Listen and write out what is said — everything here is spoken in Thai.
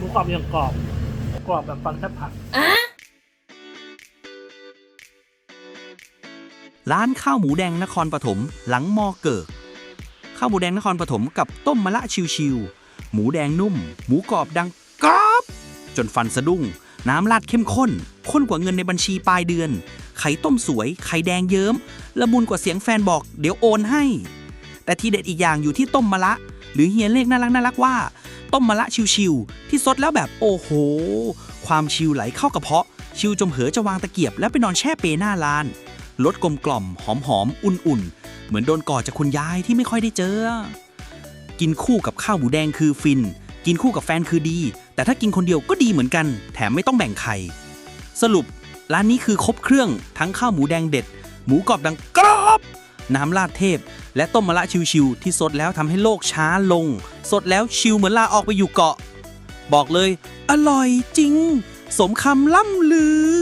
หมูกรอบยังกรอบกรอบแบบฟันแทบหักร้านข้าวหมูแดงนครปฐมหลังมอเกิกข้าวหมูแดงนครปฐมกับต้มมะละชิวๆหมูแดงนุ่ม หมูกรอบดังกรอบ จนฟันสะดุ้ง น้ำราดเข้มข้นข้นกว่าเงินในบัญชีปลายเดือน ไข่ต้มสวย ไข่แดงเยิ้มละมุนกว่าเสียงแฟนบอก เดี๋ยวโอนให้ แต่ที่เด็ดอีกอย่างอยู่ที่ต้มมะละ หรือเฮียเลขน่ารักน่ารักว่า ต้มมะละชิวๆที่ซดแล้วแบบโอ้โห ความชิวไหลเข้ากระเพาะ ชิวจมเหอจะวางตะเกียบแล้วไปนอนแช่เปหน้าลานรสกลมกล่อมหอมหอมอุ่นๆ เหมือนโดนกอดจากคุณยายที่ไม่ค่อยได้เจอ กินคู่กับข้าวหมูแดงคือฟิน กินคู่กับแฟนคือดี แต่ถ้ากินคนเดียวก็ดีเหมือนกัน แถมไม่ต้องแบ่งใคร สรุปร้านนี้คือครบเครื่องทั้งข้าวหมูแดงเด็ด หมูกรอบดังก น้ำราดเทพ และต้มมะละชิวๆที่สดแล้วทำให้โลกช้าลง สดแล้วชิวเหมือนลาออกไปอยู่เกาะ บอกเลย อร่อยจริง สมคำล่ำลือ